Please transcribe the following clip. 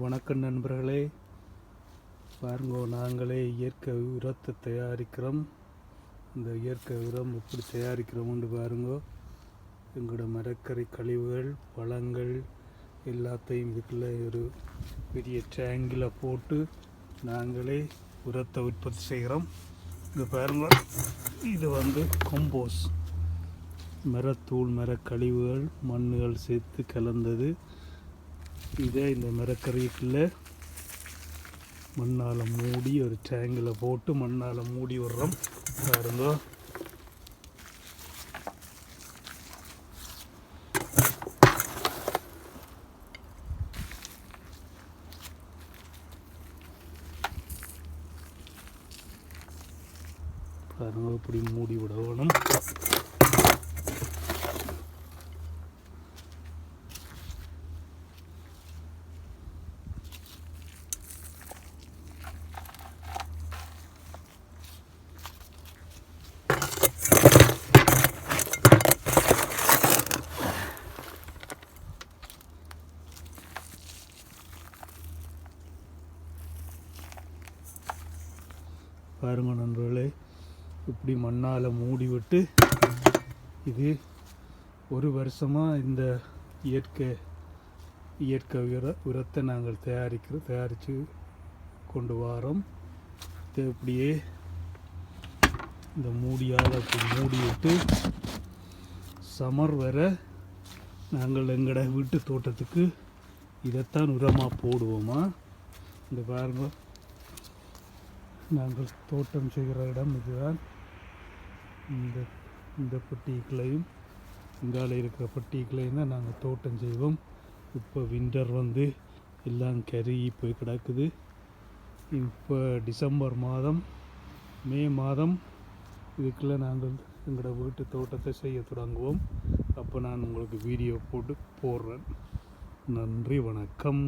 வணக்கம் நண்பர்களே. பாருங்க நாங்களே இயற்கை உரத்தை தயாரிக்கிறோம். இந்த இயற்கை உரம் எப்படி தயாரிக்கிறோம்னு பாருங்க. எங்களோட மரக்கறி கழிவுகள் பழங்கள் எல்லாத்தையும் இதுக்குள்ள ஒரு பெரிய டேங்கில் போட்டு நாங்களே உரத்தை உற்பத்தி செய்கிறோம். இது பாருங்க இது வந்து கொம்போஸ் மரத்தூள் மரக்கழிவுகள் மண்ணுகள் சேர்த்து கலந்தது. இதே இந்த மரக்கறிக்குள்ள மண்ணால் மூடி ஒரு டேங்கில் போட்டு மண்ணால் மூடி விடுறோம். பாருங்க. பாருங்க இப்படி மூடி விடணும். பாருங்க நண்பர்களே இப்படி மண்ணால் மூடி விட்டு இது ஒரு வருஷமாக இந்த இயற்கை இயற்கை உர உரத்தை நாங்கள் தயாரிக்கிற தயாரித்து கொண்டு வாரோம். இப்படியே இந்த மூடியால் அப்படி மூடி விட்டு சமர் வர நாங்கள் எங்களோட வீட்டு தோட்டத்துக்கு இதைத்தான் உரமாக போடுவோமா? இந்த பாருங்க நாங்கள் தோட்டம் செய்கிற இடம் இதுதான். இந்த இந்த பட்டிகளையும் இங்கால இருக்கிற பட்டிகளையும் தான் நாங்கள் தோட்டம் செய்வோம். இப்போ விண்டர் வந்து எல்லாம் கருகி போய் கிடக்குது. இப்போ டிசம்பர் மாதம் மே மாதம் இதுக்குள்ள நாங்கள் எங்களோட வீட்டு தோட்டத்தை செய்ய தொடங்குவோம். அப்போ நான் உங்களுக்கு வீடியோ போட்டு போடுறேன். நன்றி வணக்கம்.